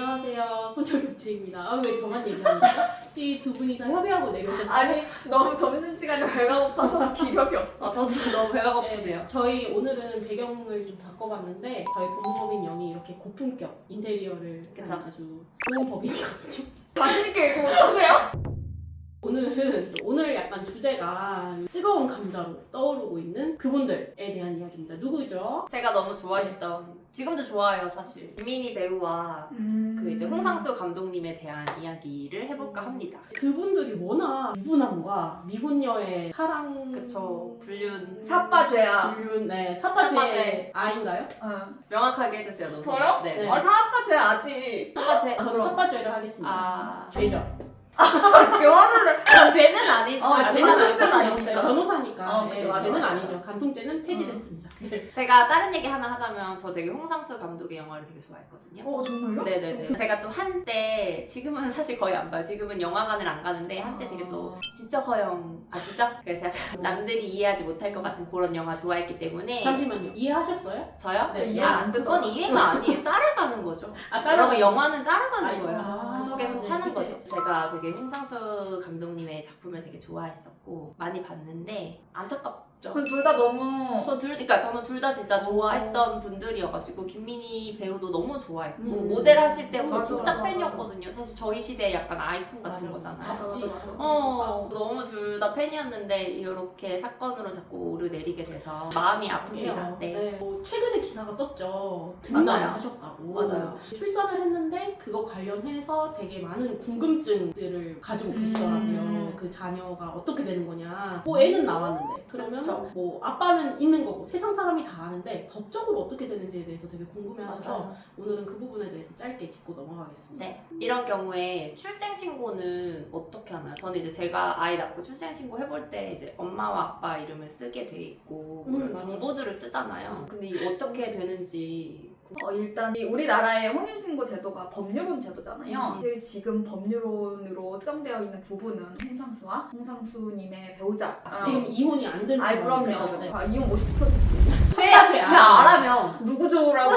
안녕하세요. 소녀경제입니다. 아, 왜 저만 얘기합니까? 혹시 두 분이서 협의하고 내려오셨어요? 아니 너무 점심시간에 배가 고파서 기력이 없어. 아, 저도 너무 배가 네, 고프네요. 저희 오늘은 배경을 좀 바꿔봤는데 저희 본법인 영이 이렇게 고품격 인테리어를. 하는 아주 좋은 법인이거든요. 자신있게 못하세요? 오늘은 오늘 약간 주제가 뜨거운 감자로 떠오르고 있는 그분들에 대한 이야기입니다. 누구죠? 제가 너무 좋아했던 지금도 좋아해요 사실 김민희 배우와 그 이제 홍상수 감독님에 대한 이야기를 해볼까 합니다. 그분들이 워낙 유부남과 미혼녀의 사랑 그쵸 불륜 사빠죄야. 불륜 네 사파제 사파제. 아인가요? 응. 명확하게 해주세요. 너무. 저요? 네. 네. 네. 아 사빠죄 아직. 사파제. 저는 사파죄를 하겠습니다. 아 죄죠. 되게 화를 내. 아, 죄는 아니지. 어, 아, 죄는 죄는 아니지. 아니지. 아니니까. 네, 변호사니까 어, 네, 그죠, 맞아, 죄는 맞아. 아니죠. 간통죄는 폐지됐습니다. 네. 제가 다른 얘기 하나 하자면 저 되게 홍상수 감독의 영화를 되게 좋아했거든요. 어 정말요? 네네네. 제가 또 한때 지금은 사실 거의 안 봐요. 지금은 영화관을 안 가는데 한때 되게 또 지적 허용 아시죠? 그래서 약간 남들이 이해하지 못할 것 같은 그런 영화 좋아했기 때문에 잠시만요. 이해하셨어요? 저요? 네, 이해는 아, 안 그건 되더라. 이해가 아니에요. 따라가는 거죠. 아 여러분 영화는 따라가는 아이고. 거예요. 아, 그 속에서 네, 사는 그때. 거죠. 제가 되게 홍상수 감독님의 작품을 되게 좋아했었고 많이 봤는데 안타깝 죠. 그럼 둘다 너무 저 둘, 그러니까 저는 둘 다 진짜 좋아했던 분들이어가지고 김민희 배우도 너무 좋아했고 음. 모델 하실 때부터 맞아, 진짜 맞아, 팬이었거든요. 사실 저희 시대의 약간 아이콘 같은 거잖아요. 잡지, 맞아, 맞아. 잡지. 어, 너무 둘 다 팬이었는데 이렇게 사건으로 자꾸 오르내리게 돼서 마음이 아픕니다. 네. 네. 뭐 최근에 기사가 떴죠. 맞아요. 등남하셨다고. 맞아요. 출산을 했는데 그거 관련해서 되게 많은 궁금증들을 가지고 계시더라고요. 음. 그 자녀가 어떻게 되는 거냐. 뭐 애는 나왔는데 그러면 그쵸. 뭐 아빠는 있는 거고 세상 사람이 다 아는데 법적으로 어떻게 되는지에 대해서 되게 궁금해하셔서 맞아요. 오늘은 그 부분에 대해서 짧게 짚고 넘어가겠습니다. 네. 이런 경우에 출생신고는 어떻게 하나요? 저는 이제 제가 아이 낳고 출생신고 해볼 때 이제 엄마와 아빠 이름을 쓰게 돼 있고 음, 뭐 맞아. 정보들을 쓰잖아요. 근데 이게 어떻게 되는지 어, 일단 이 우리나라의 혼인신고 제도가 법률혼 제도잖아요. 음. 사실 지금 법률혼으로 특정되어 있는 부부는 홍상수와 홍상수님의 배우자. 어. 지금 이혼이 안 된 상황. 그럼요. 그쵸? 네. 아, 이혼 못 시켜주지. 알아요. 알아면 누구 좋으라고.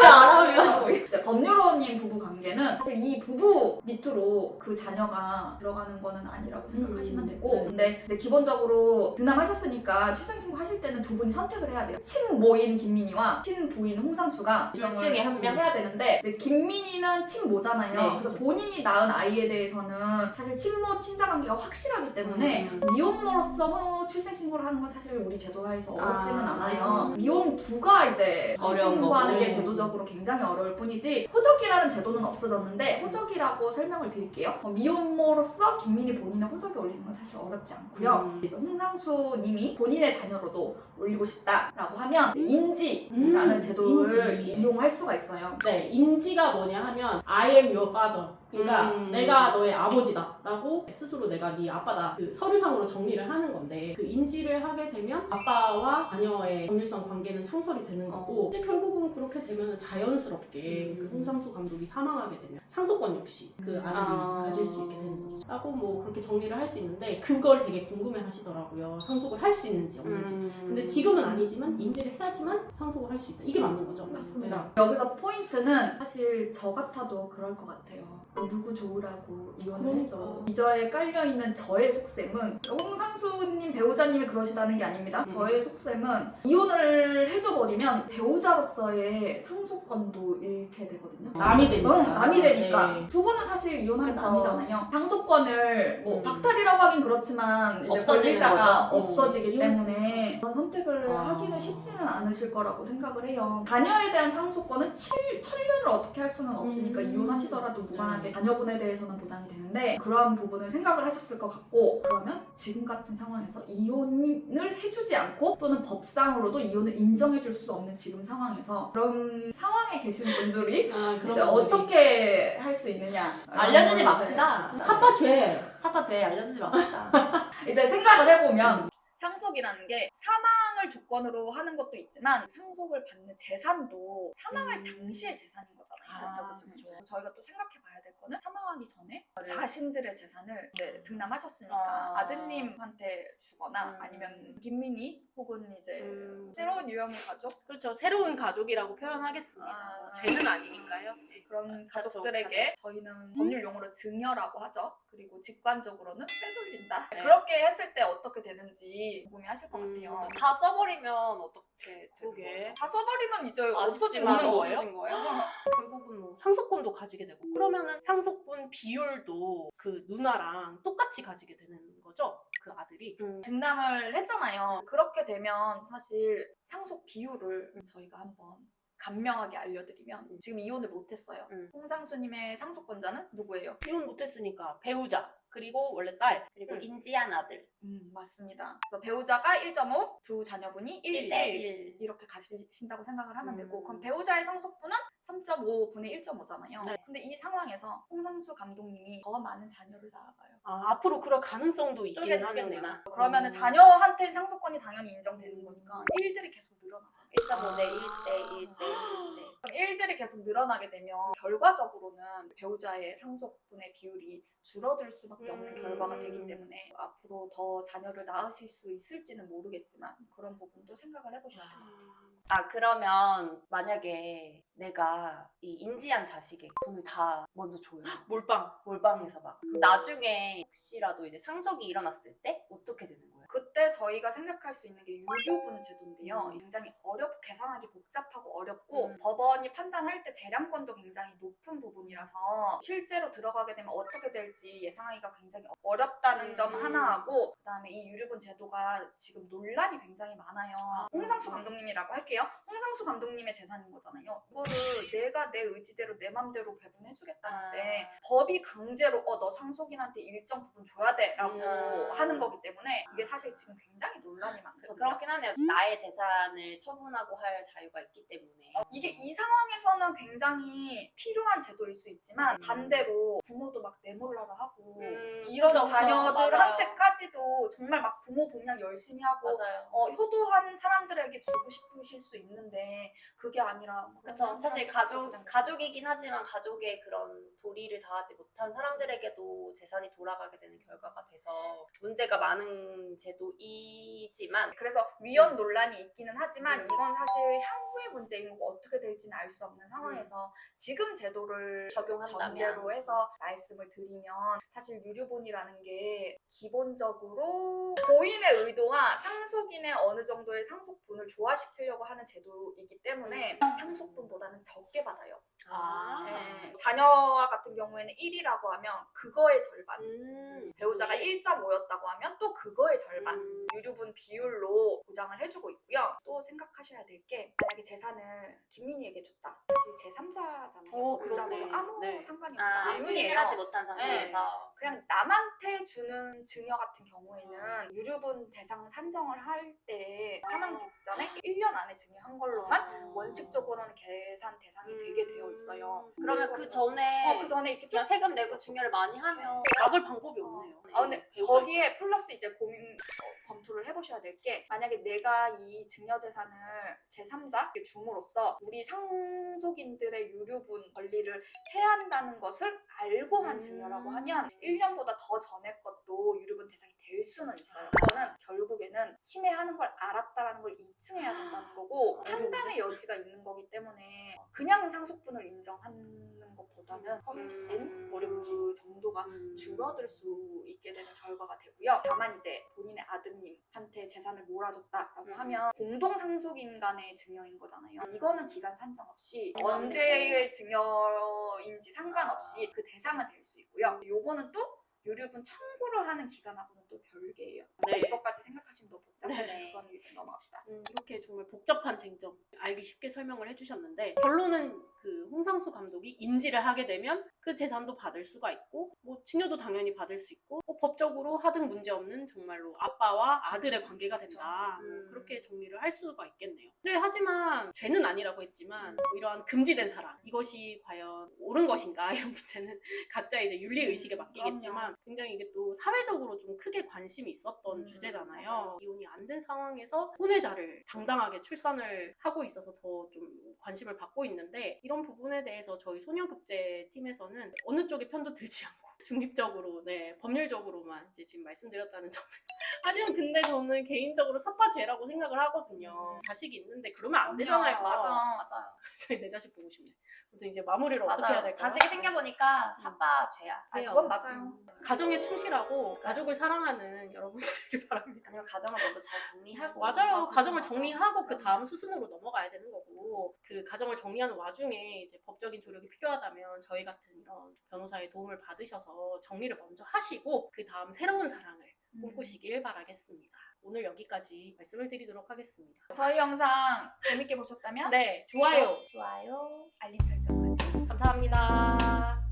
죄 알아면 이제 법률혼인 부부 관계는 사실 이 부부 밑으로 그 자녀가 들어가는 거는 아니라고 생각하시면 음, 되고 네. 근데 이제 기본적으로 등남하셨으니까 출생신고 하실 때는 두 분이 선택을 해야 돼요 친모인 김민희와 친부인 홍상수가 둘 중에 한 명? 해야 되는데 이제 김민희는 친모잖아요 네. 그래서 본인이 낳은 아이에 대해서는 사실 친모 친자 관계가 확실하기 때문에 음. 미혼모로서 출생신고를 하는 건 사실 우리 제도하에서 어렵지는 아. 않아요. 미혼부가 이제 어려운 출생신고하는 거고. 게 제도적으로 굉장히 어려울 뿐이지 호적이라는 제도는 없어졌는데 호적이라고 설명을 드릴게요. 어, 미혼모로서 김민희 본인의 호적에 올리는 건 사실 어렵지 않고요. 음. 이제 홍상수님이 본인의 자녀로도 올리고 싶다라고 하면 인지라는 음, 제도를 인지. 이용할 수가 있어요. 네, 인지가 뭐냐 하면 I am your father. 그러니까 음. 내가 너의 아버지다라고 스스로 내가 네 아빠다 그 서류상으로 정리를 하는 건데 그 인지를 하게 되면 아빠와 자녀의 법률상 관계는 창설이 되는 거고 근데 결국은 그렇게 되면 자연스럽게 음. 그 홍상수 감독이 사망하게 되면 상속권 역시 그 아들이 아. 가질 수 있게 되는 거죠. 라고 뭐 그렇게 정리를 할 수 있는데 그걸 되게 궁금해 하시더라고요. 상속을 할 수 있는지 없는지. 음. 근데 지금은 아니지만 인지를 해야지만 상속을 할 수 있다. 이게 맞는 거죠. 맞습니다. 여기서 포인트는 사실 저 같아도 그럴 것 같아요. 누구 좋으라고 이혼을 그러니까. 했죠. 기저에 깔려있는 저의 속셈은 홍상수님 배우자님이 그러시다는 게 아닙니다. 음. 저의 속셈은 이혼을 해줘버리면 배우자로서의 상속권도 잃게 되거든요. 남이 되니까. 응, 남이 되니까. 네. 부부는 사실 이혼하면 그쵸. 남이잖아요. 상속권을 뭐 음. 박탈이라고 하긴 그렇지만 이제 권리자가 거죠. 없어지기 음. 때문에 그런 선택을 아. 하기는 쉽지는 않으실 거라고 생각을 해요. 자녀에 대한 상속권은 7, 천년을 어떻게 할 수는 없으니까 음. 이혼하시더라도 무관하게 자녀분에 대해서는 보장이 되는데 그러한 부분을 생각을 하셨을 것 같고 그러면 지금 같은 상황에서 이혼을 해주지 않고 또는 법상으로도 이혼을 인정해줄 수 없는 지금 상황에서 그런 상황에 계신 분들이 아, 그런 이제 분들이. 어떻게 할 수 있느냐 알려주지 맙시다. 사파죄. 사파 죄 알려주지 맙시다. 이제 생각을 해보면 상속이라는 게 사망을 조건으로 하는 것도 있지만 상속을 받는 재산도 사망할 음. 당시의 재산인 거잖아요. 아, 그렇죠, 그렇죠. 그렇죠. 저희가 또 생각해 봐야 될 거는 사망하기 전에 네. 자신들의 재산을 이제 등남하셨으니까 아. 아. 드님한테 주거나 음. 아니면 김민희 혹은 이제 음. 새로운 유형의 가족 그렇죠. 새로운 가족이라고 표현하겠습니다. 아. 죄는 아니니까 요. 맞아요. 네. 그런 그렇죠. 가족들에게 저희는 법률 용어로 증여라고 하죠. 그리고 직관적으로는 빼돌린다. 네. 그렇게 했을 때 어떻게 되는지 궁금해하실 것 음, 같아요. 다 써버리면 어떻게. 거예요? 다 써버리면 이제 없어지는 거예요. 없어진 거예요? 결국은 뭐 상속권도 가지게 되고 그러면은 상속분 비율도 그 누나랑 똑같이 가지게 되는 거죠 그 아들이 음. 등남을 했잖아요. 그렇게 되면 사실 상속 비율을 저희가 한번 간명하게 알려드리면 지금 이혼을 못했어요. 음. 홍상수님의 상속권자는 누구예요? 이혼 못했으니까 배우자 그리고 원래 딸 그리고 음. 인지한 아들 음, 맞습니다. 그래서 배우자가 1.5, 두 자녀분이 1대 1대1 이렇게 가지신다고 생각을 하면 되고 음. 그럼 배우자의 상속분은 3.5분의 1.5잖아요. 네. 근데 이 상황에서 홍상수 감독님이 더 많은 자녀를 낳아가요. 아, 앞으로 그럴 가능성도 쪼개지겠구나. 하겠네 그러면은 음. 자녀한테는 상속권이 당연히 인정되는 거니까 일들이 계속 늘어나잖아요. 1.5대 1대 1대 1대 그럼 일들이 계속 늘어나게 되면 결과적으로는 배우자의 상속분의 비율이 줄어들 수밖에 없는 음. 결과가 되기 때문에 앞으로 더 자녀를 낳으실 수 있을지는 모르겠지만 그런 부분도 생각을 해보셔야 돼요. 아 그러면 만약에 내가 이 인지한 자식에게 돈을 다 먼저 줘요 몰빵 몰빵해서 막 그럼 나중에 혹시라도 이제 상속이 일어났을 때 어떻게 되는 거예요? 그때 저희가 생각할 수 있는 게 유류분 제도인데요. 굉장히 어렵 계산하기 복잡하고 어렵고 음. 법원이 판단할 때 재량권도 굉장히 높은 부분이라서 실제로 들어가게 되면 어떻게 될지 예상하기가 굉장히 어렵다는 음. 점 하나하고 그다음에 이 유류분 제도가 지금 논란이 굉장히 많아요. 홍상수 감독님이라고 할게요. 홍상수 감독님의 재산인 거잖아요. 이거를 내가 내 의지대로 내 맘대로 배분해 주겠다는데 아. 법이 강제로 어 너 상속인한테 일정 부분 줘야 돼라고 음. 하는 거기 때문에 이게 사실 지금 굉장히 논란이 많거든요. 그렇긴 하네요 나의 재산을 처분하고 할 자유가 있기 때문에 이게 이 상황에서는 굉장히 필요한 제도일 수 있지만 음. 반대로 부모도 막 내몰라라 하고 음, 이런 그죠. 자녀들한테까지도 정말 막 부모 봉양 열심히 하고 맞아요 어, 효도한 사람들에게 주고 싶으실 수 있는데 그게 아니라 뭐 그런 그렇죠. 사실 가족 가족이긴 하지만 가족의 그런 도리를 다하지 못한 사람들에게도 재산이 돌아가게 되는 결과가 돼서 문제가 많은 제 도이지만 그래서 위헌 논란이 있기는 하지만 음. 이건 사실 향후의 문제인 거고 어떻게 될지는 알 수 없는 상황에서 지금 제도를 적용한다면. 전제로 해서 말씀을 드리면 사실 유류분이라는 게 기본적으로 고인의 의도와 상속인의 어느 정도의 상속분을 조화시키려고 하는 제도이기 때문에 상속분보다는 적게 받아요. 아. 예, 자녀와 같은 경우에는 1이라고 하면 그거의 절반. 음. 배우자가 1.5였다고 하면 또 그거의 절반. 음. 유류분 비율로 보장을 해주고 있고요. 또 생각하셔야 될 게 만약에 재산을 김민희에게 줬다. 사실 제3자잖아요. 어, 그러네. 아무 네. 상관이 아, 없다. 확인을 아니에요. 하지 못한 상태에서 그냥 남한테 주는 증여 같은 경우에는 유류분 대상 산정을 할 때 사망 직전에 1년 안에 증여한 걸로만 어. 원칙적으로는 계산 대상이 되게 되어 있어요. 그러면 그 전에 어, 그 전에 이렇게 좀 그냥 세금 내고 중요를 많이 하면 막을 방법이 없네요 아 근데 배우자 거기에 플러스 이제 고민 어, 검토를 해보셔야 될 게 만약에 내가 이 증여 재산을 제3자에게 줌으로써 우리 상속인들의 유류분 권리를 해야 한다는 것을 알고 한 음. 증여라고 하면 1년보다 더 전에 것도 유류분 대상이 될 수는 있어요. 이거는 결국에는 침해하는 걸 알았다라는 걸 입증해야 된다는 거고 판단의 여지가 있는 거기 때문에 그냥 상속분을 인정하는 것보다는 훨씬 음. 그 정도가 음. 줄어들 수 있게 되는 결과가 되고요. 다만 이제 본인의 아드님한테 재산을 몰아줬다라고 음. 하면 공동 상속인 간의 증여인 거잖아요. 이거는 기간 산정 없이 음. 언제의 증여인지 상관없이 그 대상은 될 수 있고요. 요거는 또 유류분 청구를 하는 기간하고는 또 별개예요. 네. 이것까지 생각하시면 더 복잡하시면 네. 그거는 일단 넘어갑시다. 음, 이렇게 정말 복잡한 쟁점 알기 쉽게 설명을 해주셨는데 결론은 그 홍상수 감독이 인지를 하게 되면 그 재산도 받을 수가 있고 뭐 증여도 당연히 받을 수 있고 뭐 법적으로 하등 문제 없는 정말로 아빠와 아들의 관계가 된다 그렇죠. 음. 뭐 그렇게 정리를 할 수가 있겠네요. 근데 하지만 죄는 아니라고 했지만 뭐 이러한 금지된 사랑 이것이 과연 옳은 것인가 이런 문제는 각자 이제 윤리 의식에 맡기겠지만 굉장히 이게 또 사회적으로 좀 크게 관심이 있었던 음, 주제잖아요. 맞아요. 이혼이 안 된 상황에서 혼외자를 당당하게 출산을 하고 있어서 더 좀 관심을 받고 있는데 이런 부분에 대해서 저희 소녀급제 팀에서는 어느 쪽의 편도 들지 않고 중립적으로, 네, 법률적으로만 이제 지금 말씀드렸다는 점을. 하지만 근데 저는 개인적으로 섭파죄라고 생각을 하거든요. 자식이 있는데 그러면 안 되잖아요. 맞아. 맞아요. 내 자식 보고 싶네. 아무튼 이제 마무리를 어떻게 해야 맞아요. 될까요? 자식이 생겨보니까 사빠 죄야. 아, 그래요. 그건 맞아요. 음, 가정에 충실하고 가족을 사랑하는 여러분들이 바랍니다. 아니면 가정을 먼저 잘 정리하고. 맞아요. 아, 가정을. 정리하고 그. 다음 수순으로 넘어가야 되는 거고 그 가정을 정리하는 와중에 이제 법적인 조력이 필요하다면 저희 같은 이런 변호사의 도움을 받으셔서 정리를 먼저 하시고 그 다음 새로운 사랑을 음. 꿈꾸시길 바라겠습니다. 오늘 여기까지 말씀을 드리도록 하겠습니다. 저희 영상 재밌게 보셨다면 네, 좋아요. 좋아요. 알림 설정까지. 감사합니다.